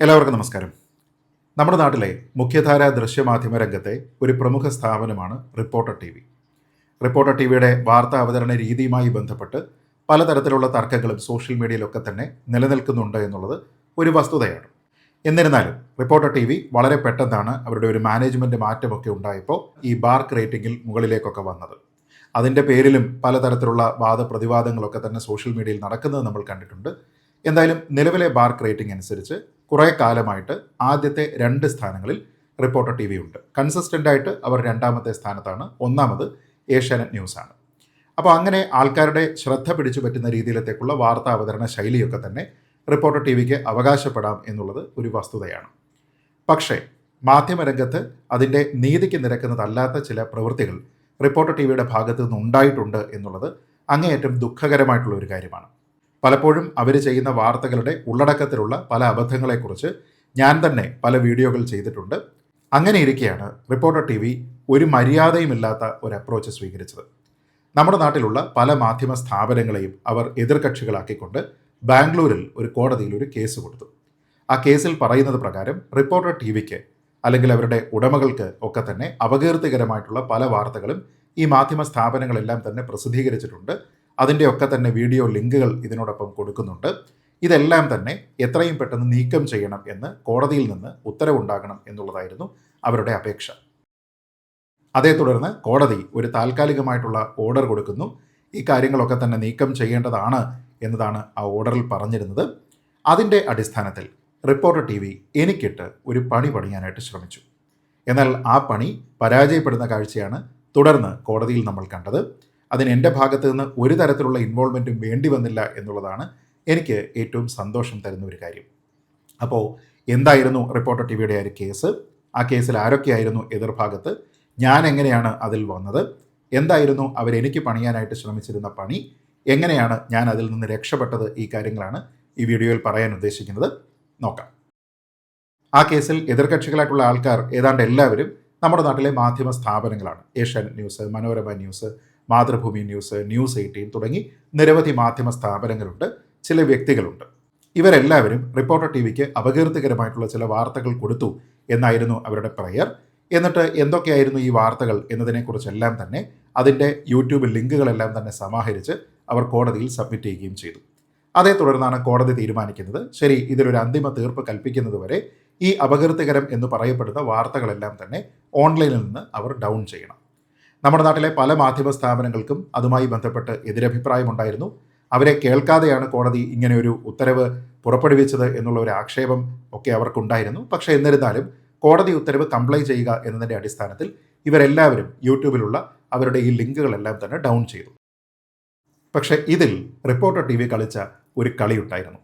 എല്ലാവർക്കും നമസ്കാരം. നമ്മുടെ നാട്ടിലെ മുഖ്യധാര ദൃശ്യമാധ്യമ രംഗത്തെ ഒരു പ്രമുഖ സ്ഥാപനമാണ് reporter T V. Reporter T വിയുടെ വാർത്താ അവതരണ രീതിയുമായി ബന്ധപ്പെട്ട് പലതരത്തിലുള്ള തർക്കങ്ങളും സോഷ്യൽ മീഡിയയിലൊക്കെ തന്നെ നിലനിൽക്കുന്നുണ്ട് എന്നുള്ളത് ഒരു വസ്തുതയാണ്. എന്നിരുന്നാലും റിപ്പോർട്ടർ ടി വി വളരെ പെട്ടെന്നാണ് അവരുടെ ഒരു മാനേജ്മെന്റ് മാറ്റമൊക്കെ ഉണ്ടായപ്പോൾ ഈ ബാർക്ക് റേറ്റിംഗിൽ മുകളിലേക്കൊക്കെ വന്നത്. അതിന്റെ പേരിലും പലതരത്തിലുള്ള വാദപ്രതിവാദങ്ങളൊക്കെ തന്നെ സോഷ്യൽ മീഡിയയിൽ നടക്കുന്നത് നമ്മൾ കണ്ടിട്ടുണ്ട്. എന്തായാലും നിലവിലെ ബാർക്ക് റേറ്റിംഗ് അനുസരിച്ച് കുറേ കാലമായിട്ട് ആദ്യത്തെ രണ്ട് സ്ഥാനങ്ങളിൽ റിപ്പോർട്ടർ ടി വി ഉണ്ട്. കൺസിസ്റ്റന്റ് ആയിട്ട് അവർ രണ്ടാമത്തെ സ്ഥാനത്താണ്. ഒന്നാമത് ഏഷ്യാനെറ്റ് ന്യൂസാണ്. അപ്പോൾ അങ്ങനെ ആൾക്കാരുടെ ശ്രദ്ധ പിടിച്ചു പറ്റുന്ന രീതിയിലത്തേക്കുള്ള വാർത്താ അവതരണ ശൈലിയൊക്കെ തന്നെ റിപ്പോർട്ടർ ടി വിക്ക് അവകാശപ്പെടാം എന്നുള്ളത് ഒരു വസ്തുതയാണ്. പക്ഷേ മാധ്യമരംഗത്ത് അതിന്റെ നീതിക്ക് നിരക്കുന്നതല്ലാത്ത ചില പ്രവൃത്തികൾ റിപ്പോർട്ടർ ടി വിയുടെ ഭാഗത്തു നിന്ന് ഉണ്ടായിട്ടുണ്ട് എന്നുള്ളത് അങ്ങേയറ്റം ദുഃഖകരമായിട്ടുള്ള ഒരു കാര്യമാണ്. പലപ്പോഴും അവർ ചെയ്യുന്ന വാർത്തകളുടെ ഉള്ളടക്കത്തിലുള്ള പല അബദ്ധങ്ങളെക്കുറിച്ച് ഞാൻ തന്നെ പല വീഡിയോകൾ ചെയ്തിട്ടുണ്ട്. അങ്ങനെ ഇരിക്കെയാണ് റിപ്പോർട്ടർ ടി വി ഒരു മര്യാദയുമില്ലാത്ത ഒരു അപ്രോച്ച് സ്വീകരിച്ചത്. നമ്മുടെ നാട്ടിലുള്ള പല മാധ്യമ സ്ഥാപനങ്ങളെയും അവർ എതിർകക്ഷികളാക്കിക്കൊണ്ട് ബാംഗ്ലൂരിൽ ഒരു കോടതിയിൽ ഒരു കേസ് കൊടുത്തു. ആ കേസിൽ പറയുന്നത് പ്രകാരം റിപ്പോർട്ടർ ടി വിക്ക് അല്ലെങ്കിൽ അവരുടെ ഉടമകൾക്ക് ഒക്കെ തന്നെ അപകീർത്തികരമായിട്ടുള്ള പല വാർത്തകളും ഈ മാധ്യമ സ്ഥാപനങ്ങളെല്ലാം തന്നെ പ്രസിദ്ധീകരിച്ചിട്ടുണ്ട്. അതിന്റെ ഒക്കെ തന്നെ വീഡിയോ ലിങ്കുകൾ ഇതിനോടൊപ്പം കൊടുക്കുന്നുണ്ട്. ഇതെല്ലാം തന്നെ എത്രയും പെട്ടെന്ന് നീക്കം ചെയ്യണം എന്ന് കോടതിയിൽ നിന്ന് ഉത്തരവുണ്ടാകണം എന്നുള്ളതായിരുന്നു അവരുടെ അപേക്ഷ. അതേ തുടർന്ന് കോടതി ഒരു താൽക്കാലികമായിട്ടുള്ള ഓർഡർ കൊടുക്കുന്നു. ഈ കാര്യങ്ങളൊക്കെ തന്നെ നീക്കം ചെയ്യേണ്ടതാണ് എന്നതാണ് ആ ഓർഡറിൽ പറഞ്ഞിരുന്നത്. അതിന്റെ അടിസ്ഥാനത്തിൽ റിപ്പോർട്ടർ ടി വി എനിക്കിട്ട് ഒരു പണി പണിയാനായിട്ട് ശ്രമിച്ചു. എന്നാൽ ആ പണി പരാജയപ്പെടുന്ന കാഴ്ചയാണ് തുടർന്ന് കോടതിയിൽ നമ്മൾ കണ്ടത്. അതിന് എന്റെ ഭാഗത്ത് നിന്ന് ഒരു തരത്തിലുള്ള ഇൻവോൾവ്മെന്റും വേണ്ടി വന്നില്ല എന്നുള്ളതാണ് എനിക്ക് ഏറ്റവും സന്തോഷം തരുന്ന ഒരു കാര്യം. അപ്പോൾ എന്തായിരുന്നു റിപ്പോർട്ടർ ടി വിയുടെ ആ ഒരു കേസ്? ആ കേസിൽ ആരൊക്കെയായിരുന്നു എതിർഭാഗത്ത്? ഞാൻ എങ്ങനെയാണ് അതിൽ വന്നത്? എന്തായിരുന്നു അവരെനിക്ക് പണിയാനായിട്ട് ശ്രമിച്ചിരുന്ന പണി? എങ്ങനെയാണ് ഞാൻ അതിൽ നിന്ന് രക്ഷപ്പെട്ടത്? ഈ കാര്യങ്ങളാണ് ഈ വീഡിയോയിൽ പറയാൻ ഉദ്ദേശിക്കുന്നത്. നോക്കാം. ആ കേസിൽ എതിർകക്ഷികളായിട്ടുള്ള ആൾക്കാർ ഏതാണ്ട് എല്ലാവരും നമ്മുടെ നാട്ടിലെ മാധ്യമ സ്ഥാപനങ്ങളാണ്. Asian news Manorama news Mathrubhumi news news eighteen തുടങ്ങി നിരവധി മാധ്യമ സ്ഥാപനങ്ങളുണ്ട്. ചില വ്യക്തികളുണ്ട്. ഇവരെല്ലാവരും റിപ്പോർട്ടർ ടി വിക്ക് അപകീർത്തികരമായിട്ടുള്ള ചില വാർത്തകൾ കൊടുത്തു എന്നായിരുന്നു അവരുടെ പ്രയർ. എന്നിട്ട് എന്തൊക്കെയായിരുന്നു ഈ വാർത്തകൾ എന്നതിനെക്കുറിച്ചെല്ലാം തന്നെ അതിന്റെ യൂട്യൂബ് ലിങ്കുകളെല്ലാം തന്നെ സമാഹരിച്ച് അവർ കോടതിയിൽ സബ്മിറ്റ് ചെയ്യുകയും ചെയ്തു. അതേ തുടർന്നാണ് കോടതി തീരുമാനിക്കുന്നത്. ശരി ഇതിലൊരു അന്തിമ തീർപ്പ് കൽപ്പിക്കുന്നതുവരെ ഈ അപകീർത്തികരം എന്ന് പറയപ്പെടുന്ന വാർത്തകളെല്ലാം തന്നെ ഓൺലൈനിൽ നിന്ന് അവർ ഡൗൺ ചെയ്യണം. നമ്മുടെ നാട്ടിലെ പല മാധ്യമ സ്ഥാപനങ്ങൾക്കും അതുമായി ബന്ധപ്പെട്ട് എതിരഭിപ്രായമുണ്ടായിരുന്നു. അവരെ കേൾക്കാതെയാണ് കോടതി ഇങ്ങനെ ഒരു ഉത്തരവ് പുറപ്പെടുവിച്ചത് എന്നുള്ള ഒരു ആക്ഷേപം ഒക്കെ അവർക്കുണ്ടായിരുന്നു. പക്ഷേ എന്നിരുന്നാലും കോടതി ഉത്തരവ് കംപ്ലൈ ചെയ്യുക എന്നതിന്റെ അടിസ്ഥാനത്തിൽ ഇവരെല്ലാവരും യൂട്യൂബിലുള്ള അവരുടെ ഈ ലിങ്കുകളെല്ലാം തന്നെ ഡൗൺ ചെയ്തു. പക്ഷേ ഇതിൽ റിപ്പോർട്ടർ ടി വി കളിച്ച ഒരു കളിയുണ്ടായിരുന്നു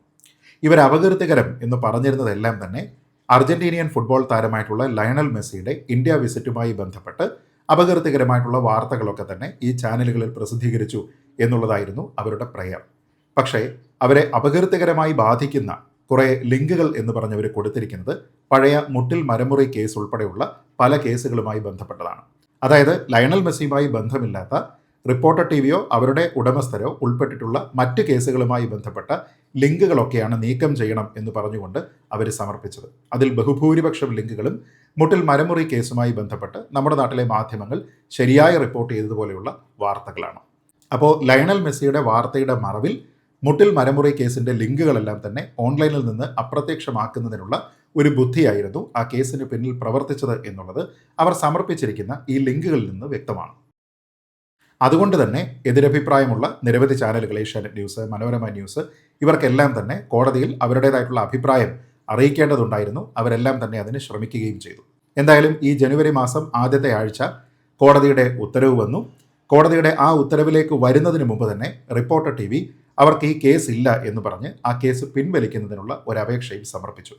ഇവർ അപകീർത്തികരം എന്ന് പറഞ്ഞിരുന്നതെല്ലാം തന്നെ അർജന്റീനിയൻ ഫുട്ബോൾ താരമായിട്ടുള്ള ലയണൽ മെസ്സിയുടെ ഇന്ത്യ വിസിറ്റുമായി ബന്ധപ്പെട്ട് അപകീർത്തികരമായിട്ടുള്ള വാർത്തകളൊക്കെ തന്നെ ഈ ചാനലുകളിൽ പ്രസിദ്ധീകരിച്ചു എന്നുള്ളതായിരുന്നു അവരുടെ പ്രയർ പക്ഷേ അവരെ അപകീർത്തികരമായി ബാധിക്കുന്ന കുറേ ലിങ്കുകൾ എന്ന് പറഞ്ഞവർ കൊടുത്തിരിക്കുന്നത് പഴയ മുട്ടിൽ മരമുറി കേസ് ഉൾപ്പെടെയുള്ള പല കേസുകളുമായി ബന്ധപ്പെട്ടതാണ്. അതായത് ലയണൽ മെസ്സിയുമായി ബന്ധമില്ലാത്ത റിപ്പോർട്ടർ ടി വിയോ അവരുടെ ഉടമസ്ഥരോ ഉൾപ്പെട്ടിട്ടുള്ള മറ്റ് കേസുകളുമായി ബന്ധപ്പെട്ട ലിങ്കുകളൊക്കെയാണ് നീക്കം ചെയ്യണം എന്ന് പറഞ്ഞുകൊണ്ട് അവർ സമർപ്പിച്ചത്. അതിൽ ബഹുഭൂരിപക്ഷം ലിങ്കുകളും മുട്ടിൽ മരമുറി കേസുമായി ബന്ധപ്പെട്ട് നമ്മുടെ നാട്ടിലെ മാധ്യമങ്ങൾ ശരിയായി റിപ്പോർട്ട് ചെയ്തതുപോലെയുള്ള വാർത്തകളാണ്. അപ്പോൾ ലയണൽ മെസ്സിയുടെ വാർത്തയുടെ മറവിൽ മുട്ടിൽ മരമുറി കേസിന്റെ ലിങ്കുകളെല്ലാം തന്നെ ഓൺലൈനിൽ നിന്ന് അപ്രത്യക്ഷമാക്കുന്നതിനുള്ള ഒരു ബുദ്ധിയായിരുന്നു ആ കേസിന് പിന്നിൽ പ്രവർത്തിച്ചത് എന്നുള്ളത് അവർ സമർപ്പിച്ചിരിക്കുന്ന ഈ ലിങ്കുകളിൽ നിന്ന് വ്യക്തമാണ്. അതുകൊണ്ട് തന്നെ എതിരഭിപ്രായമുള്ള നിരവധി ചാനലുകൾ ഏഷ്യാനെറ്റ് ന്യൂസ് മനോരമ ന്യൂസ് ഇവർക്കെല്ലാം തന്നെ കോടതിയിൽ അവരുടേതായിട്ടുള്ള അഭിപ്രായം അറിയിക്കേണ്ടതുണ്ടായിരുന്നു. അവരെല്ലാം തന്നെ അതിന് ശ്രമിക്കുകയും ചെയ്തു. എന്തായാലും ഈ ജനുവരി മാസം ആദ്യത്തെ ആഴ്ച കോടതിയുടെ ഉത്തരവ് വന്നു. കോടതിയുടെ ആ ഉത്തരവിലേക്ക് വരുന്നതിന് മുമ്പ് തന്നെ റിപ്പോർട്ടർ ടി വി അവർക്ക് ഈ കേസ് ഇല്ല എന്ന് പറഞ്ഞ് ആ കേസ് പിൻവലിക്കുന്നതിനുള്ള ഒരു അപേക്ഷയും സമർപ്പിച്ചു.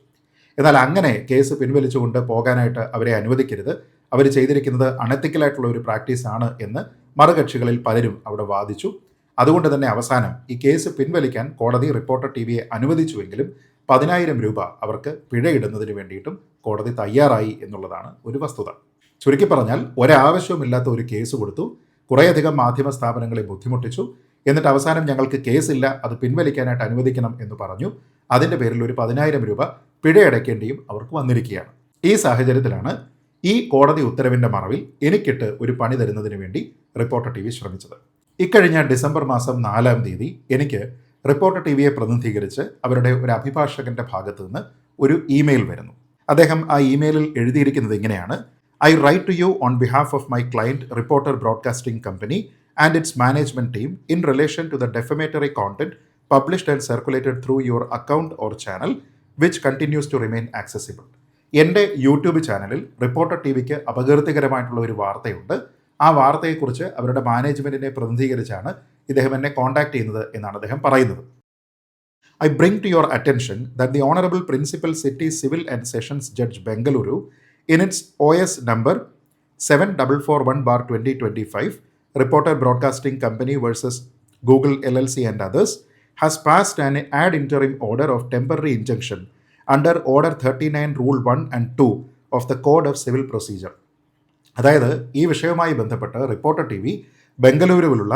എന്നാൽ അങ്ങനെ കേസ് പിൻവലിച്ചുകൊണ്ട് പോകാനായിട്ട് അവരെ അനുവദിക്കരുത്. അവർ ചെയ്തിരിക്കുന്നത് അണത്തിക്കലായിട്ടുള്ള ഒരു പ്രാക്ടീസ് ആണ് എന്ന് മറുകക്ഷികളിൽ പലരും അവിടെ വാദിച്ചു. അതുകൊണ്ട് തന്നെ അവസാനം ഈ കേസ് പിൻവലിക്കാൻ കോടതി റിപ്പോർട്ടർ ടി വിയെ അനുവദിച്ചുവെങ്കിലും പതിനായിരം രൂപ അവർക്ക് പിഴയിടുന്നതിന് വേണ്ടിയിട്ടും കോടതി തയ്യാറായി എന്നുള്ളതാണ് ഒരു വസ്തുത. ചുരുക്കി പറഞ്ഞാൽ ഒരാവശ്യവുമില്ലാത്ത ഒരു കേസ് കൊടുത്തു കുറേയധികം മാധ്യമ സ്ഥാപനങ്ങളെ ബുദ്ധിമുട്ടിച്ചു എന്നിട്ട് അവസാനം ഞങ്ങൾക്ക് കേസില്ല അത് പിൻവലിക്കാനായിട്ട് അനുവദിക്കണം എന്ന് പറഞ്ഞു അതിന്റെ പേരിൽ ഒരു പതിനായിരം രൂപ പിഴയടയ്ക്കേണ്ടിയും അവർക്ക് വന്നിരിക്കുകയാണ്. ഈ സാഹചര്യത്തിലാണ് ഈ കോടതി ഉത്തരവിന്റെ മറവിൽ എനിക്കിട്ട് ഒരു പണി തരുന്നതിന് വേണ്ടി റിപ്പോർട്ടർ ടി വി ശ്രമിച്ചത്. ഇക്കഴിഞ്ഞ ഡിസംബർ മാസം നാലാം തീയതി എനിക്ക് റിപ്പോർട്ടർ ടി വിയെ പ്രതിനിധീകരിച്ച് അവരുടെ ഒരു അഭിഭാഷകന്റെ ഭാഗത്ത് നിന്ന് ഒരു ഇമെയിൽ വരുന്നു. അദ്ദേഹം ആ ഇമെയിലിൽ എഴുതിയിരിക്കുന്നത് ഇങ്ങനെയാണ്. I write to you on behalf of my client reporter broadcasting company and its management team in relation to the defamatory content published and circulated through your account or channel which continues to remain accessible. എന്റെ YouTube ചാനലിൽ reporter T വിക്ക് അപകീർത്തികരമായിട്ടുള്ള ഒരു വാർത്തയുണ്ട്. ആ വാർത്തയെക്കുറിച്ച് അവരുടെ മാനേജ്മെന്റിനെ പ്രതിനിധീകരിച്ചാണ് ഇദ്ദേഹം എന്നെ കോൺടാക്ട് ചെയ്യുന്നത് എന്നാണ് അദ്ദേഹം പറയുന്നത് I bring to your attention that the honourable principal city civil and sessions judge Bengaluru in its O S number seven double four one bar twenty twenty five reporter broadcasting company versus Google L L C and others has passed an ad interim order of temporary injunction under Order 39 Rule 1 and 2 of the Code of Civil Procedure. അതായത് ഈ വിഷയവുമായി ബന്ധപ്പെട്ട് reporter T V ബംഗളൂരുവിലുള്ള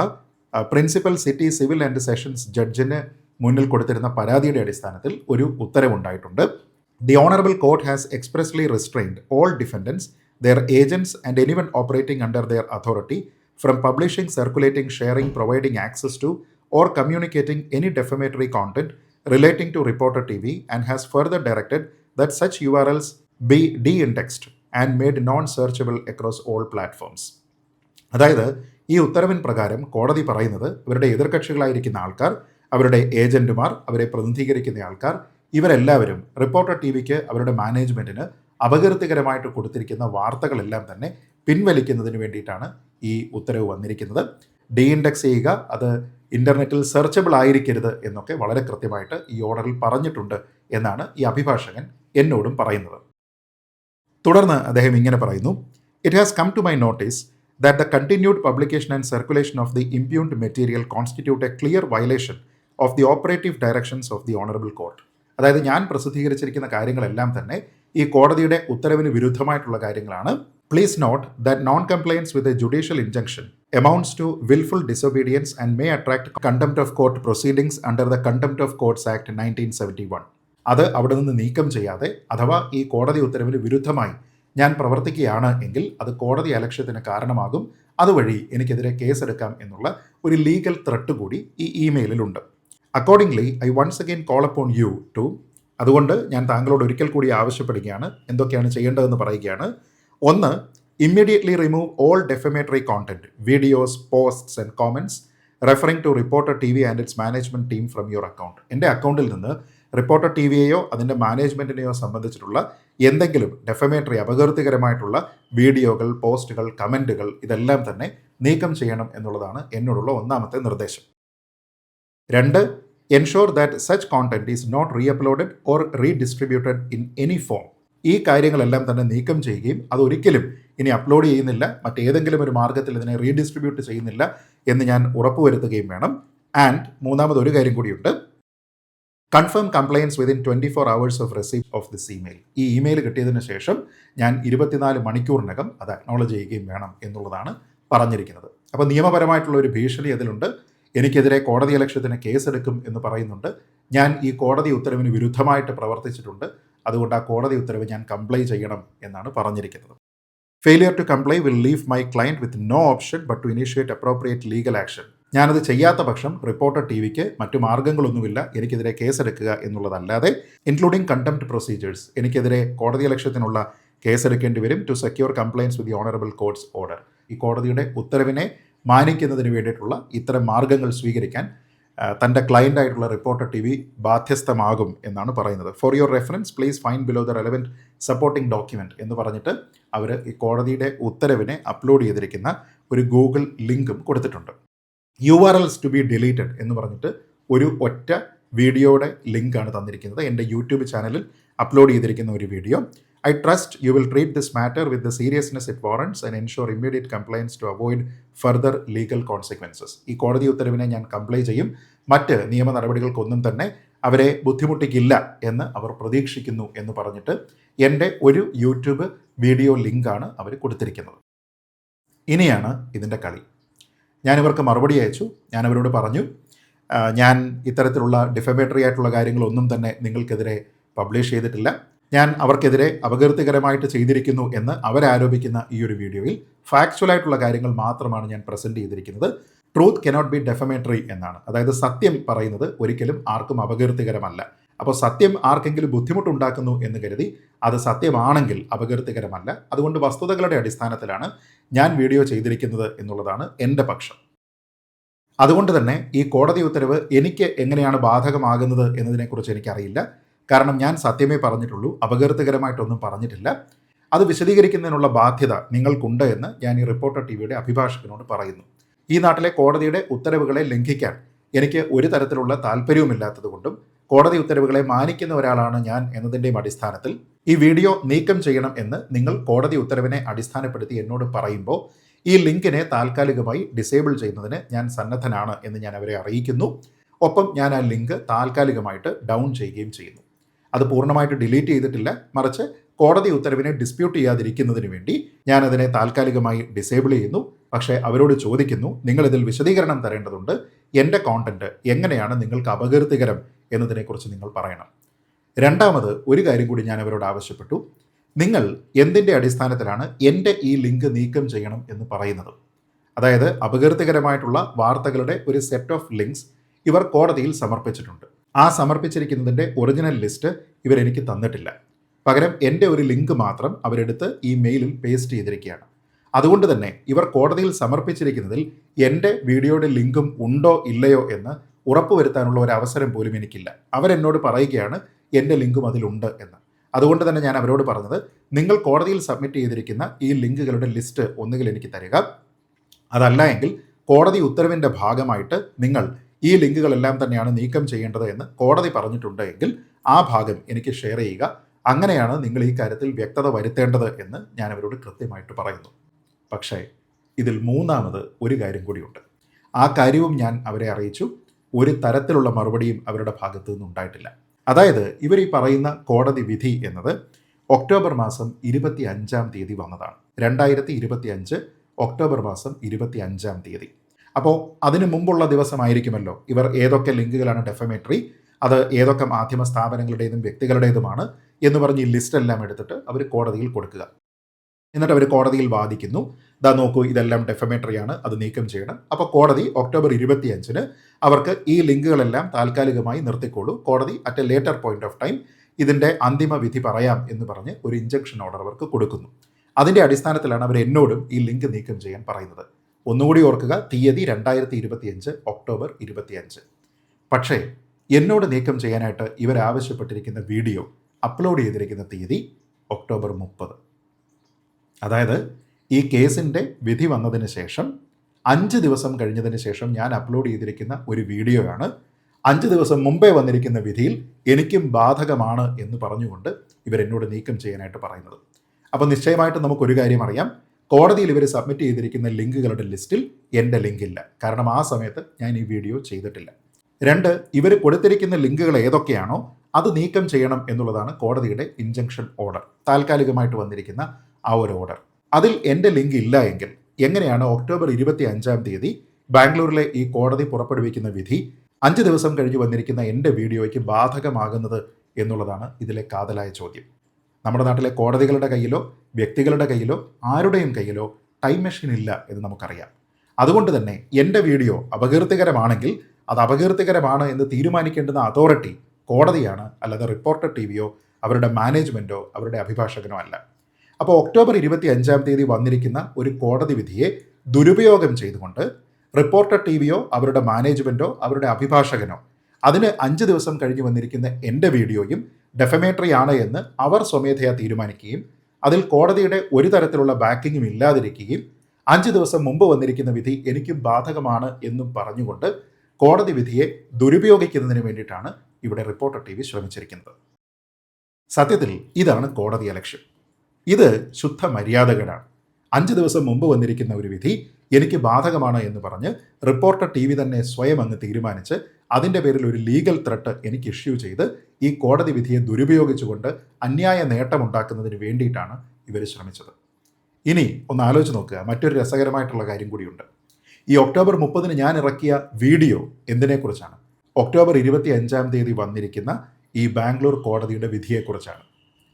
principal city civil and sessions ജഡ്ജിന് മുന്നിൽ കൊടുത്തിരുന്ന പരാതിയുടെ അടിസ്ഥാനത്തിൽ ഒരു ഉത്തരവുണ്ടായിട്ടുണ്ട്. The honourable court has expressly restrained all defendants their agents and anyone operating under their authority from publishing circulating sharing providing access to or communicating any defamatory content relating to reporter T V and has Reporter TV that such U R Ls such URLs be de-indexed non searchable across all platforms. അതായത് ഈ ഉത്തരവിൻ പ്രകാരം കോടതി പറയുന്നത് ഇവരുടെ എതിർകക്ഷികളായിരിക്കുന്ന ആൾക്കാർ അവരുടെ ഏജന്റുമാർ അവരെ പ്രതിനിധീകരിക്കുന്ന ആൾക്കാർ ഇവരെല്ലാവരും റിപ്പോർട്ടർ ടി വിക്ക് അവരുടെ മാനേജ്മെന്റിന് അപകീർത്തികരമായിട്ട് കൊടുത്തിരിക്കുന്ന വാർത്തകളെല്ലാം തന്നെ പിൻവലിക്കുന്നതിന് വേണ്ടിയിട്ടാണ് ഈ ഉത്തരവ് വന്നിരിക്കുന്നത് ഡി ഇൻഡെക്സ് ചെയ്യുക അത് ഇന്റർനെറ്റിൽ സെർച്ചബിൾ ആയിരിക്കരുത് എന്നൊക്കെ വളരെ കൃത്യമായിട്ട് ഈ ഓർഡറിൽ പറഞ്ഞിട്ടുണ്ട് എന്നാണ് ഈ അഭിഭാഷകൻ എന്നോടും പറയുന്നത് തുടർന്ന് അദ്ദേഹം ഇങ്ങനെ പറയുന്നു it has come to my notice that the continued publication and circulation of the impugned material constitute a clear violation of the operative directions of the honourable court അതായത് ഞാൻ പ്രസിദ്ധീകരിച്ചിരിക്കുന്ന കാര്യങ്ങളെല്ലാം തന്നെ ഈ കോടതിയുടെ ഉത്തരവിന് വിരുദ്ധമായിട്ടുള്ള കാര്യങ്ങളാണ് please note that non compliance with a judicial injunction amounts to wilful disobedience and may attract contempt of court proceedings under the contempt of courts act nineteen seventy 1971. അത് അവിടെ നിന്ന് നീക്കം ചെയ്യാതെ അഥവാ ഈ കോടതി ഉത്തരവിന് വിരുദ്ധമായി ഞാൻ പ്രവർത്തിക്കുകയാണ് എങ്കിൽ അത് കോടതി അലക്ഷ്യത്തിന് കാരണമാകും. അതുവഴി എനിക്കെതിരെ കേസെടുക്കാം എന്നുള്ള ഒരു ലീഗൽ ത്രട്ട് കൂടി ഈ ഇമെയിലിലുണ്ട് accordingly I once again call upon you to അതുകൊണ്ട് ഞാൻ താങ്കളോട് ഒരിക്കൽ കൂടി ആവശ്യപ്പെടുകയാണ്. എന്തൊക്കെയാണ് ചെയ്യേണ്ടതെന്ന് പറയുകയാണ്. ഒന്ന് immediately remove all defamatory content videos posts and and referring to reporter T V and its management team from your account എന്റെ അക്കൗണ്ടിൽ നിന്ന് റിപ്പോർട്ടർ ടി വിയെയോ അതിന്റെ മാനേജ്മെന്റിനെയോ സംബന്ധിച്ചിട്ടുള്ള എന്തെങ്കിലും ഡെഫമേറ്ററി അപകീർത്തികരമായിട്ടുള്ള വീഡിയോകൾ പോസ്റ്റുകൾ കമന്റുകൾ ഇതെല്ലാം തന്നെ നീക്കം ചെയ്യണം എന്നുള്ളതാണ് എന്നോടുള്ള ഒന്നാമത്തെ നിർദ്ദേശം. രണ്ട് ensure that such content is not re uploaded or redistributed in any form ഈ കാര്യങ്ങളെല്ലാം തന്നെ നീക്കം ചെയ്യുകയും അതൊരിക്കലും ഇനി അപ്ലോഡ് ചെയ്യുന്നില്ല മറ്റേതെങ്കിലും ഒരു മാർഗത്തിൽ ഇതിനെ റീഡിസ്ട്രിബ്യൂട്ട് ചെയ്യുന്നില്ല എന്ന് ഞാൻ ഉറപ്പുവരുത്തുകയും വേണം. ആൻഡ് മൂന്നാമത് ഒരു കാര്യം കൂടിയുണ്ട് confirm compliance within twenty four hours of receive of this email ഈ ഇമെയിൽ കിട്ടിയതിന് ശേഷം ഞാൻ ഇരുപത്തിനാല് മണിക്കൂറിനകം അത് അക്നോളജ് ചെയ്യുകയും വേണം എന്നുള്ളതാണ് പറഞ്ഞിരിക്കുന്നത്. അപ്പോൾ നിയമപരമായിട്ടുള്ള ഒരു ഭീഷണി അതിലുണ്ട്. എനിക്കെതിരെ കോടതി അലക്ഷ്യത്തിന് കേസെടുക്കും എന്ന് പറയുന്നുണ്ട്. ഞാൻ ഈ കോടതി ഉത്തരവിന് വിരുദ്ധമായിട്ട് പ്രവർത്തിച്ചിട്ടുണ്ട്. അതുകൊണ്ട് ആ കോടതി ഉത്തരവ് ഞാൻ കംപ്ലൈ ചെയ്യണം എന്നാണ് പറഞ്ഞിരിക്കുന്നത്. Failure to comply will leave my client with no option but to initiate appropriate legal action ഞാനത് ചെയ്യാത്ത പക്ഷം റിപ്പോർട്ടർ ടി വിക്ക് മറ്റു മാർഗങ്ങളൊന്നുമില്ല എനിക്കെതിരെ കേസെടുക്കുക എന്നുള്ളതല്ലാതെ ഇൻക്ലൂഡിംഗ് കണ്ടംപ്റ്റ് പ്രൊസീജിയേഴ്സ് എനിക്കെതിരെ കോടതി ലക്ഷ്യത്തിനുള്ള കേസെടുക്കേണ്ടി വരും to secure compliance with the honourable court's order ഈ കോടതിയുടെ ഉത്തരവിനെ മാനിക്കുന്നതിന് വേണ്ടിയിട്ടുള്ള ഇത്തരം മാർഗങ്ങൾ സ്വീകരിക്കാൻ തന്റെ ക്ലയന്റ് ആയിട്ടുള്ള റിപ്പോർട്ടർ ടി വി ബാധ്യസ്ഥമാകും എന്നാണ് പറയുന്നത്. For your reference please find below the relevant supporting document എന്ന് പറഞ്ഞിട്ട് അവർ ഈ കോടതിയുടെ ഉത്തരവിനെ അപ്ലോഡ് ചെയ്തിരിക്കുന്ന ഒരു ഗൂഗിൾ ലിങ്കും കൊടുത്തിട്ടുണ്ട്. U R Ls to be deleted എന്ന് പറഞ്ഞിട്ട് ഒരു ഒറ്റ വീഡിയോയുടെ ലിങ്കാണ് തന്നിരിക്കുന്നത്. എന്റെ യൂട്യൂബ് ചാനലിൽ അപ്ലോഡ് ചെയ്തിരിക്കുന്ന ഒരു video. I trust you will treat this matter with the seriousness it warrants and ensure immediate compliance to avoid further legal consequences. ഈ കോടതി ഉത്തരവിനെ ഞാൻ കംപ്ലൈ ചെയ്യും. മറ്റ് നിയമ നടപടികൾക്കൊന്നും തന്നെ അവരെ ബുദ്ധിമുട്ടിക്കില്ല എന്ന് അവർ പ്രതീക്ഷിക്കുന്നു എന്ന് പറഞ്ഞിട്ട് എന്റെ ഒരു യൂട്യൂബ് വീഡിയോ ലിങ്കാണ് അവർ കൊടുത്തിരിക്കുന്നത്. ഇനിയാണ് ഇതിന്റെ കളി. ഞാനിവർക്ക് മറുപടി അയച്ചു. ഞാൻ അവരോട് പറഞ്ഞു ഞാൻ ഇത്തരത്തിലുള്ള ഡിഫമേറ്ററി ആയിട്ടുള്ള കാര്യങ്ങളൊന്നും തന്നെ നിങ്ങൾക്കെതിരെ പബ്ലിഷ് ചെയ്തിട്ടില്ല. ഞാൻ അവർക്കെതിരെ അപകീർത്തികരമായിട്ട് ചെയ്തിരിക്കുന്നു എന്ന് അവരാരോപിക്കുന്ന ഈ ഒരു വീഡിയോയിൽ ഫാക്ച്വൽ ആയിട്ടുള്ള കാര്യങ്ങൾ മാത്രമാണ് ഞാൻ പ്രസന്റ് ചെയ്തിരിക്കുന്നത്. ട്രൂത്ത് കനോട്ട് ബി ഡെഫമേറ്ററി എന്നാണ്. അതായത് സത്യം പറയുന്നത് ഒരിക്കലും ആർക്കും അപകീർത്തികരമല്ല. അപ്പോൾ സത്യം ആർക്കെങ്കിലും ബുദ്ധിമുട്ടുണ്ടാക്കുന്നു എന്ന് കരുതി അത് സത്യമാണെങ്കിൽ അപകീർത്തികരമല്ല. അതുകൊണ്ട് വസ്തുതകളുടെ അടിസ്ഥാനത്തിലാണ് ഞാൻ വീഡിയോ ചെയ്തിരിക്കുന്നത് എന്നുള്ളതാണ് എന്റെ പക്ഷം. അതുകൊണ്ട് തന്നെ ഈ കോടതി ഉത്തരവ് എനിക്ക് എങ്ങനെയാണ് ബാധകമാകുന്നത് എന്നതിനെക്കുറിച്ച് എനിക്കറിയില്ല. കാരണം ഞാൻ സത്യമേ പറഞ്ഞിട്ടുള്ളൂ അപകീർത്തികരമായിട്ടൊന്നും പറഞ്ഞിട്ടില്ല. അത് വിശദീകരിക്കുന്നതിനുള്ള ബാധ്യത നിങ്ങൾക്കുണ്ട് എന്ന് ഞാൻ ഈ റിപ്പോർട്ടർ ടി വിയുടെ അഭിഭാഷകനോട് പറയുന്നു. ഈ നാട്ടിലെ കോടതിയുടെ ഉത്തരവുകളെ ലംഘിക്കാൻ എനിക്ക് ഒരു തരത്തിലുള്ള താല്പര്യവുമില്ലാത്തതുകൊണ്ടും കോടതി ഉത്തരവുകളെ മാനിക്കുന്ന ഒരാളാണ് ഞാൻ എന്നതിന്റെയും അടിസ്ഥാനത്തിൽ ഈ വീഡിയോ നീക്കം ചെയ്യണം എന്ന് നിങ്ങൾ കോടതി ഉത്തരവിനെ അടിസ്ഥാനപ്പെടുത്തി എന്നോട് പറയുമ്പോൾ ഈ ലിങ്കിനെ താൽക്കാലികമായി ഡിസേബിൾ ചെയ്യുന്നതിന് ഞാൻ സന്നദ്ധനാണ് എന്ന് ഞാൻ അവരെ അറിയിക്കുന്നു. ഒപ്പം ഞാൻ ആ ലിങ്ക് താൽക്കാലികമായിട്ട് ഡൗൺ ചെയ്യുകയും ചെയ്യുന്നു. അത് പൂർണമായിട്ട് ഡിലീറ്റ് ചെയ്തിട്ടില്ല. മറിച്ച് കോടതി ഉത്തരവിനെ ഡിസ്പ്യൂട്ട് ചെയ്യാതിരിക്കുന്നതിന് വേണ്ടി ഞാൻ അതിനെ താൽക്കാലികമായി ഡിസേബിൾ ചെയ്യുന്നു. പക്ഷേ അവരോട് ചോദിക്കുന്നു നിങ്ങൾ ഇതിൽ വിശദീകരണം തരേണ്ടതുണ്ട്. എന്റെ കോണ്ടന്റ് എങ്ങനെയാണ് നിങ്ങൾക്ക് അപകീർത്തികരം എന്നതിനെക്കുറിച്ച് നിങ്ങൾ പറയണം. രണ്ടാമത് ഒരു കാര്യം കൂടി ഞാൻ അവരോട് ആവശ്യപ്പെട്ടു. നിങ്ങൾ എന്തിന്റെ അടിസ്ഥാനത്തിലാണ് എന്റെ ഈ ലിങ്ക് നീക്കം ചെയ്യണം എന്ന് പറയുന്നത്? അതായത് അപകീർത്തികരമായിട്ടുള്ള വാർത്തകളുടെ ഒരു സെറ്റ് ഓഫ് ലിങ്ക്സ് ഇവർ കോടതിയിൽ സമർപ്പിച്ചിട്ടുണ്ട്. ആ സമർപ്പിച്ചിരിക്കുന്നതിന്റെ ഒറിജിനൽ ലിസ്റ്റ് ഇവരെനിക്ക് തന്നിട്ടില്ല. പകരം എന്റെ ഒരു ലിങ്ക് മാത്രം അവരെടുത്ത് ഈ മെയിലിൽ പേസ്റ്റ് ചെയ്തിരിക്കുകയാണ്. അതുകൊണ്ട് തന്നെ ഇവർ കോടതിയിൽ സമർപ്പിച്ചിരിക്കുന്നതിൽ എന്റെ വീഡിയോയുടെ ലിങ്കും ഉണ്ടോ ഇല്ലയോ എന്ന് ഉറപ്പുവരുത്താനുള്ള ഒരു അവസരം പോലും എനിക്കില്ല. അവരെന്നോട് പറയുകയാണ് എന്റെ ലിങ്കും അതിലുണ്ട് എന്ന്. അതുകൊണ്ട് തന്നെ ഞാൻ അവരോട് പറഞ്ഞത് നിങ്ങൾ കോടതിയിൽ സബ്മിറ്റ് ചെയ്തിരിക്കുന്ന ഈ ലിങ്കുകളുടെ ലിസ്റ്റ് ഒന്നുകിൽ എനിക്ക് തരിക. അതല്ല എങ്കിൽ കോടതി ഉത്തരവിന്റെ ഭാഗമായിട്ട് നിങ്ങൾ ഈ ലിങ്കുകളെല്ലാം തന്നെയാണ് നീക്കം ചെയ്യേണ്ടത് എന്ന് കോടതി പറഞ്ഞിട്ടുണ്ട് എങ്കിൽ ആ ഭാഗം എനിക്ക് ഷെയർ ചെയ്യുക. അങ്ങനെയാണ് നിങ്ങൾ ഈ കാര്യത്തിൽ വ്യക്തത വരുത്തേണ്ടത് എന്ന് ഞാൻ അവരോട് കൃത്യമായിട്ട് പറയുന്നു. പക്ഷേ ഇതിൽ മൂന്നാമത് ഒരു കാര്യം കൂടിയുണ്ട്. ആ കാര്യവും ഞാൻ അവരെ അറിയിച്ചു. ഒരു തരത്തിലുള്ള മറുപടിയും അവരുടെ ഭാഗത്തു നിന്നുണ്ടായിട്ടില്ല അതായത് ഇവർ ഈ പറയുന്ന കോടതി വിധി എന്നത് ഒക്ടോബർ മാസം ഇരുപത്തി അഞ്ചാം തീയതി വന്നതാണ്. രണ്ടായിരത്തി ഇരുപത്തി അഞ്ച് ഒക്ടോബർ മാസം ഇരുപത്തി അഞ്ചാം തീയതി. അപ്പോൾ അതിനു മുമ്പുള്ള ദിവസമായിരിക്കുമല്ലോ ഇവർ ഏതൊക്കെ ലിങ്കുകളാണ് ഡെഫമേറ്ററി അത് ഏതൊക്കെ മാധ്യമ സ്ഥാപനങ്ങളുടേതും വ്യക്തികളുടേതുമാണ് എന്ന് പറഞ്ഞ് ഈ ലിസ്റ്റ് എല്ലാം എടുത്തിട്ട് അവർ കോടതിയിൽ കൊടുക്കുക. എന്നിട്ട് അവർ കോടതിയിൽ വാദിക്കുന്നു. ദാ നോക്കൂ ഇതെല്ലാം ഡെഫമേറ്ററിയാണ് അത് നീക്കം ചെയ്യണം. അപ്പോൾ കോടതി ഒക്ടോബർ ഇരുപത്തിയഞ്ചിന് അവർക്ക് ഈ ലിങ്കുകളെല്ലാം താൽക്കാലികമായി നിർത്തിക്കോളൂ കോടതി at a later point of time ഇതിന്റെ അന്തിമ വിധി പറയാം എന്ന് പറഞ്ഞ് ഒരു ഇഞ്ചക്ഷൻ ഓർഡർ അവർക്ക് കൊടുക്കുന്നു. അതിന്റെ അടിസ്ഥാനത്തിലാണ് അവർ എന്നോടും ഈ ലിങ്ക് നീക്കം ചെയ്യാൻ പറയുന്നത്. ഒന്നുകൂടി ഓർക്കുക തീയതി രണ്ടായിരത്തി ഇരുപത്തിയഞ്ച് ഒക്ടോബർ ഇരുപത്തിയഞ്ച്. പക്ഷേ എന്നോട് നീക്കം ചെയ്യാനായിട്ട് ഇവർ ആവശ്യപ്പെട്ടിരിക്കുന്ന വീഡിയോ അപ്ലോഡ് ചെയ്തിരിക്കുന്ന തീയതി ഒക്ടോബർ മുപ്പത്. അതായത് ഈ കേസിന്റെ വിധി വന്നതിന് ശേഷം അഞ്ച് ദിവസം കഴിഞ്ഞതിന് ശേഷം ഞാൻ അപ്ലോഡ് ചെയ്തിരിക്കുന്ന ഒരു വീഡിയോയാണ്. അഞ്ച് ദിവസം മുമ്പേ വന്നിരിക്കുന്ന വിധിയിൽ എനിക്കും ബാധകമാണ് എന്ന് പറഞ്ഞുകൊണ്ട് ഇവരെന്നോട് നീക്കം ചെയ്യാനായിട്ട് പറയുന്നത്. അപ്പോൾ നിശ്ചയമായിട്ടും നമുക്കൊരു കാര്യം അറിയാം. കോടതിയിൽ ഇവർ സബ്മിറ്റ് ചെയ്തിരിക്കുന്ന ലിങ്കുകളുടെ ലിസ്റ്റിൽ എന്റെ ലിങ്കില്ല. കാരണം ആ സമയത്ത് ഞാൻ ഈ വീഡിയോ ചെയ്തിട്ടില്ല. രണ്ട് ഇവർ കൊടുത്തിരിക്കുന്ന ലിങ്കുകൾ ഏതൊക്കെയാണോ അത് നീക്കം ചെയ്യണം എന്നുള്ളതാണ് കോടതിയുടെ ഇഞ്ചക്ഷൻ ഓർഡർ താൽക്കാലികമായിട്ട് വന്നിരിക്കുന്ന ആ ഒരു ഓർഡർ അതിൽ എന്റെ ലിങ്ക് ഇല്ല എങ്കിൽ എങ്ങനെയാണ് ഒക്ടോബർ ഇരുപത്തി അഞ്ചാം തീയതി ബാംഗ്ലൂരിലെ ഈ കോടതി പുറപ്പെടുവിക്കുന്ന വിധി അഞ്ച് ദിവസം കഴിഞ്ഞ് വന്നിരിക്കുന്ന എന്റെ വീഡിയോയ്ക്ക് ബാധകമാകുന്നത് എന്നുള്ളതാണ് ഇതിലെ കാതലായ ചോദ്യം. നമ്മുടെ നാട്ടിലെ കോടതികളുടെ കയ്യിലോ വ്യക്തികളുടെ കയ്യിലോ ആരുടെയും കയ്യിലോ ടൈം മെഷീൻ ഇല്ല എന്ന് നമുക്കറിയാം. അതുകൊണ്ട് തന്നെ എന്റെ വീഡിയോ അപകീർത്തികരമാണെങ്കിൽ അത് അപകീർത്തികരമാണ് എന്ന് തീരുമാനിക്കേണ്ടുന്ന അതോറിറ്റി കോടതിയാണ് അല്ലാതെ റിപ്പോർട്ടർ ടി വിയോ അവരുടെ മാനേജ്മെന്റോ അവരുടെ അഭിഭാഷകനോ അല്ല. അപ്പോൾ ഒക്ടോബർ ഇരുപത്തി അഞ്ചാം തീയതി വന്നിരിക്കുന്ന ഒരു കോടതി വിധിയെ ദുരുപയോഗം ചെയ്തുകൊണ്ട് റിപ്പോർട്ടർ ടി വിയോ അവരുടെ മാനേജ്മെന്റോ അവരുടെ അഭിഭാഷകനോ അതിന് അഞ്ച് ദിവസം കഴിഞ്ഞ് വന്നിരിക്കുന്ന എന്റെ വീഡിയോയും ഡെഫമേറ്ററി ആണ് എന്ന് അവർ സ്വമേധയാ തീരുമാനിക്കുകയും അതിൽ കോടതിയുടെ ഒരു തരത്തിലുള്ള ബാക്കിങ്ങും ഇല്ലാതിരിക്കുകയും അഞ്ച് ദിവസം മുമ്പ് വന്നിരിക്കുന്ന വിധി എനിക്കും ബാധകമാണ് എന്നും പറഞ്ഞുകൊണ്ട് കോടതി വിധിയെ ദുരുപയോഗിക്കുന്നതിന് വേണ്ടിയിട്ടാണ് ഇവിടെ റിപ്പോർട്ടർ ടി വി ശ്രമിച്ചിരിക്കുന്നത്. സത്യത്തിൽ ഇതാണ് കോടതി ലക്ഷ്യം ഇത് ശുദ്ധ മര്യാദകളാണ് അഞ്ച് ദിവസം മുമ്പ് വന്നിരിക്കുന്ന ഒരു വിധി എനിക്ക് ബാധകമാണ് എന്ന് പറഞ്ഞ് റിപ്പോർട്ടർ ടി വി തന്നെ സ്വയം അങ്ങ് തീരുമാനിച്ച് അതിന്റെ പേരിൽ ഒരു ലീഗൽ ത്രട്ട് എനിക്ക് ഇഷ്യൂ ചെയ്ത് ഈ കോടതി വിധിയെ ദുരുപയോഗിച്ചുകൊണ്ട് അന്യായ നേട്ടമുണ്ടാക്കുന്നതിന് വേണ്ടിയിട്ടാണ് ഇവർ ശ്രമിച്ചത്. ഇനി ഒന്ന് ആലോചിച്ച് നോക്കുക. മറ്റൊരു രസകരമായിട്ടുള്ള കാര്യം കൂടിയുണ്ട്. ഈ ഒക്ടോബർ മുപ്പതിന് ഞാൻ ഇറക്കിയ വീഡിയോ എന്തിനെക്കുറിച്ചാണ്? ഒക്ടോബർ ഇരുപത്തി അഞ്ചാം തീയതി വന്നിരിക്കുന്ന ഈ ബാംഗ്ലൂർ കോടതിയുടെ വിധിയെക്കുറിച്ചാണ്.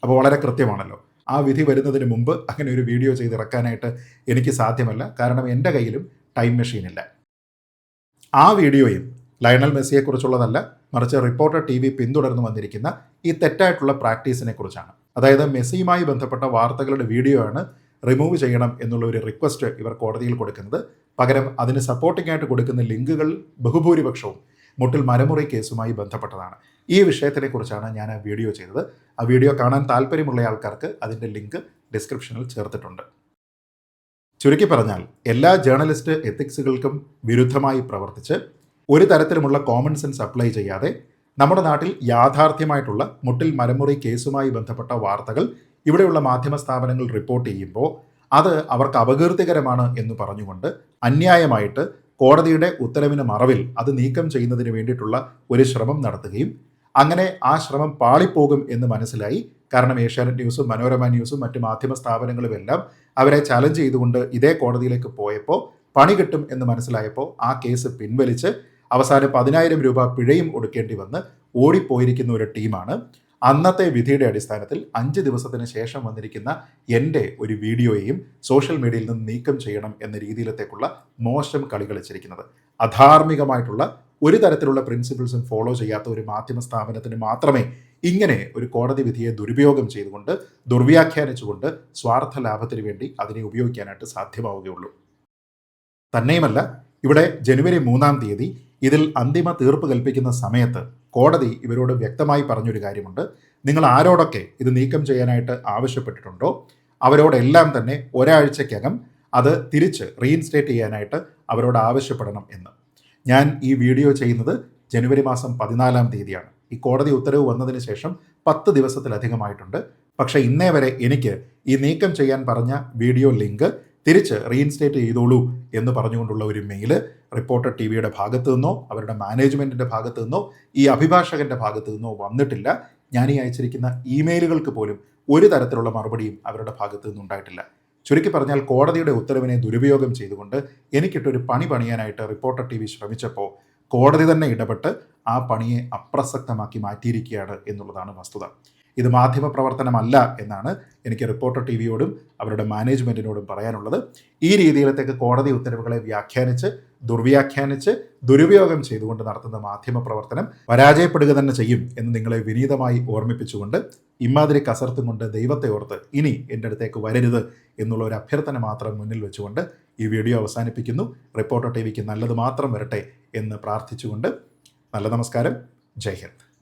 അപ്പോൾ വളരെ കൃത്യമാണല്ലോ. ആ വിധി വരുന്നതിന് മുമ്പ് അങ്ങനെ ഒരു വീഡിയോ ചെയ്ത് ഇറക്കാനായിട്ട് എനിക്ക് സാധ്യമല്ല. കാരണം എന്റെ കയ്യിലും ടൈം മെഷീൻ ഇല്ല. ആ വീഡിയോയും ലയണൽ മെസ്സിയെക്കുറിച്ചുള്ളതല്ല മറിച്ച് റിപ്പോർട്ടർ ടി വി പിന്തുടർന്നു വന്നിരിക്കുന്ന ഈ തെറ്റായിട്ടുള്ള പ്രാക്ടീസിനെ കുറിച്ചാണ് അതായത് മെസ്സിയുമായി ബന്ധപ്പെട്ട വാർത്തകളുടെ വീഡിയോ ആണ് റിമൂവ് ചെയ്യണം എന്നുള്ള ഒരു റിക്വസ്റ്റ് ഇവർ കോടതിയിൽ കൊടുക്കുന്നത്. പകരം അതിന് സപ്പോർട്ടിംഗ് ആയിട്ട് കൊടുക്കുന്ന ലിങ്കുകൾ ബഹുഭൂരിപക്ഷവും മുട്ടിൽ മരമുറി കേസുമായി ബന്ധപ്പെട്ടതാണ്. ഈ വിഷയത്തിനെ കുറിച്ചാണ് ഞാൻ ആ വീഡിയോ ചെയ്തത്. ആ വീഡിയോ കാണാൻ താല്പര്യമുള്ള ആൾക്കാർക്ക് അതിന്റെ ലിങ്ക് ഡിസ്ക്രിപ്ഷനിൽ ചേർത്തിട്ടുണ്ട്. ചുരുക്കി പറഞ്ഞാൽ എല്ലാ ജേർണലിസ്റ്റ് എത്തിക്സുകൾക്കും വിരുദ്ധമായി പ്രവർത്തിച്ച് ഒരു തരത്തിലുമുള്ള കോമൺ സെൻസ് അപ്ലൈ ചെയ്യാതെ നമ്മുടെ നാട്ടിൽ യാഥാർത്ഥ്യമായിട്ടുള്ള മുട്ടിൽ മരമുറി കേസുമായി ബന്ധപ്പെട്ട വാർത്തകൾ ഇവിടെയുള്ള മാധ്യമ സ്ഥാപനങ്ങൾ റിപ്പോർട്ട് ചെയ്യുമ്പോൾ അത് അവർക്ക് അപകീർത്തികരമാണ് എന്ന് പറഞ്ഞുകൊണ്ട് അന്യായമായിട്ട് കോടതിയുടെ ഉത്തരവിന് മറവിൽ അത് നീക്കം ചെയ്യുന്നതിന് വേണ്ടിയിട്ടുള്ള ഒരു ശ്രമം നടത്തുകയും അങ്ങനെ ആ ശ്രമം പാളിപ്പോകും എന്ന് മനസ്സിലായി. കാരണം ഏഷ്യാനെറ്റ് ന്യൂസും മനോരമ ന്യൂസും മറ്റ് മാധ്യമ സ്ഥാപനങ്ങളും എല്ലാം അവരെ ചലഞ്ച് ചെയ്തുകൊണ്ട് ഇതേ കോടതിയിലേക്ക് പോയപ്പോൾ പണി കിട്ടും എന്ന് മനസ്സിലായപ്പോൾ ആ കേസ് പിൻവലിച്ച് അവസാനം പതിനായിരം രൂപ പിഴയും ഒടുക്കേണ്ടി വന്ന് ഓടിപ്പോയിരിക്കുന്ന ഒരു ടീമാണ്. അന്നത്തെ വിധിയുടെ അടിസ്ഥാനത്തിൽ അഞ്ച് ദിവസത്തിന് ശേഷം വന്നിരിക്കുന്ന എന്റെ ഒരു വീഡിയോയെയും സോഷ്യൽ മീഡിയയിൽ നിന്ന് നീക്കം ചെയ്യണം എന്ന രീതിയിലത്തേക്കുള്ള മോശം കളി കളിച്ചിരിക്കുന്നത് അധാർമികമായിട്ടുള്ള ഒരു തരത്തിലുള്ള പ്രിൻസിപ്പിൾസും ഫോളോ ചെയ്യാത്ത ഒരു മാധ്യമ സ്ഥാപനത്തിന് മാത്രമേ ഇങ്ങനെ ഒരു കോടതി വിധിയെ ദുരുപയോഗം ചെയ്തുകൊണ്ട് ദുർവ്യാഖ്യാനിച്ചുകൊണ്ട് സ്വാർത്ഥ ലാഭത്തിന് വേണ്ടി അതിനെ ഉപയോഗിക്കാനായിട്ട് സാധ്യമാവുകയുള്ളൂ. തന്നെയുമല്ല ഇവിടെ ജനുവരി മൂന്നാം തീയതി ഇതിൽ അന്തിമ തീർപ്പ് കൽപ്പിക്കുന്ന സമയത്ത് കോടതി ഇവരോട് വ്യക്തമായി പറഞ്ഞൊരു കാര്യമുണ്ട്. നിങ്ങൾ ആരോടൊക്കെ ഇത് നീക്കം ചെയ്യാനായിട്ട് ആവശ്യപ്പെട്ടിട്ടുണ്ടോ അവരോടെല്ലാം തന്നെ ഒരാഴ്ചക്കകം അത് തിരിച്ച് റീഇൻസ്റ്റേറ്റ് ചെയ്യാനായിട്ട് അവരോട് ആവശ്യപ്പെടണം എന്ന്. ഞാൻ ഈ വീഡിയോ ചെയ്യുന്നത് ജനുവരി മാസം പതിനാലാം തീയതിയാണ്. ഈ കോടതി ഉത്തരവ് വന്നതിന് ശേഷം പത്ത് ദിവസത്തിലധികമായിട്ടുണ്ട്. പക്ഷേ ഇന്നേ വരെ എനിക്ക് ഈ നീക്കം ചെയ്യാൻ പറഞ്ഞ വീഡിയോ ലിങ്ക് തിരിച്ച് റീഇൻസ്റ്റേറ്റ് ചെയ്തോളൂ എന്ന് പറഞ്ഞുകൊണ്ടുള്ള ഒരു മെയിൽ റിപ്പോർട്ടർ ടി വിയുടെ ഭാഗത്തു നിന്നോ അവരുടെ മാനേജ്മെന്റിന്റെ ഭാഗത്തു നിന്നോ ഈ അഭിഭാഷകന്റെ ഭാഗത്തു നിന്നോ വന്നിട്ടില്ല. ഞാൻ ഈ അയച്ചിരിക്കുന്ന ഇമെയിലുകൾക്ക് പോലും ഒരു തരത്തിലുള്ള മറുപടിയും അവരുടെ ഭാഗത്തു നിന്നുണ്ടായിട്ടില്ല ചുരുക്കി പറഞ്ഞാൽ കോടതിയുടെ ഉത്തരവിനെ ദുരുപയോഗം ചെയ്തുകൊണ്ട് എനിക്കിട്ടൊരു പണി പണിയാനായിട്ട് റിപ്പോർട്ടർ ടി വി ശ്രമിച്ചപ്പോൾ കോടതി തന്നെ ഇടപെട്ട് ആ പണിയെ അപ്രസക്തമാക്കി മാറ്റിയിരിക്കുകയാണ് എന്നുള്ളതാണ് വസ്തുത. ഇത് മാധ്യമ പ്രവർത്തനമല്ല എന്നാണ് എനിക്ക് റിപ്പോർട്ടർ ടി വിയോടും അവരുടെ മാനേജ്മെന്റിനോടും പറയാനുള്ളത്. ഈ രീതിയിലത്തേക്ക് കോടതി ഉത്തരവുകളെ വ്യാഖ്യാനിച്ച് ദുർവ്യാഖ്യാനിച്ച് ദുരുപയോഗം ചെയ്തുകൊണ്ട് നടത്തുന്ന മാധ്യമ പ്രവർത്തനം പരാജയപ്പെടുക തന്നെ ചെയ്യും എന്ന് നിങ്ങളെ വിനീതമായി ഓർമ്മിപ്പിച്ചുകൊണ്ട് ഇമാതിരി കസർത്തും കൊണ്ട് ദൈവത്തെ ഓർത്ത് ഇനി എന്റെ അടുത്തേക്ക് വരരുത് എന്നുള്ള ഒരു അഭ്യർത്ഥന മാത്രം മുന്നിൽ വെച്ചുകൊണ്ട് ഈ വീഡിയോ അവസാനിപ്പിക്കുന്നു. റിപ്പോർട്ടർ ടി വിക്ക് നല്ലത് മാത്രം വരട്ടെ എന്ന് പ്രാർത്ഥിച്ചുകൊണ്ട് നല്ല നമസ്കാരം. ജയ് ഹിന്ദ്.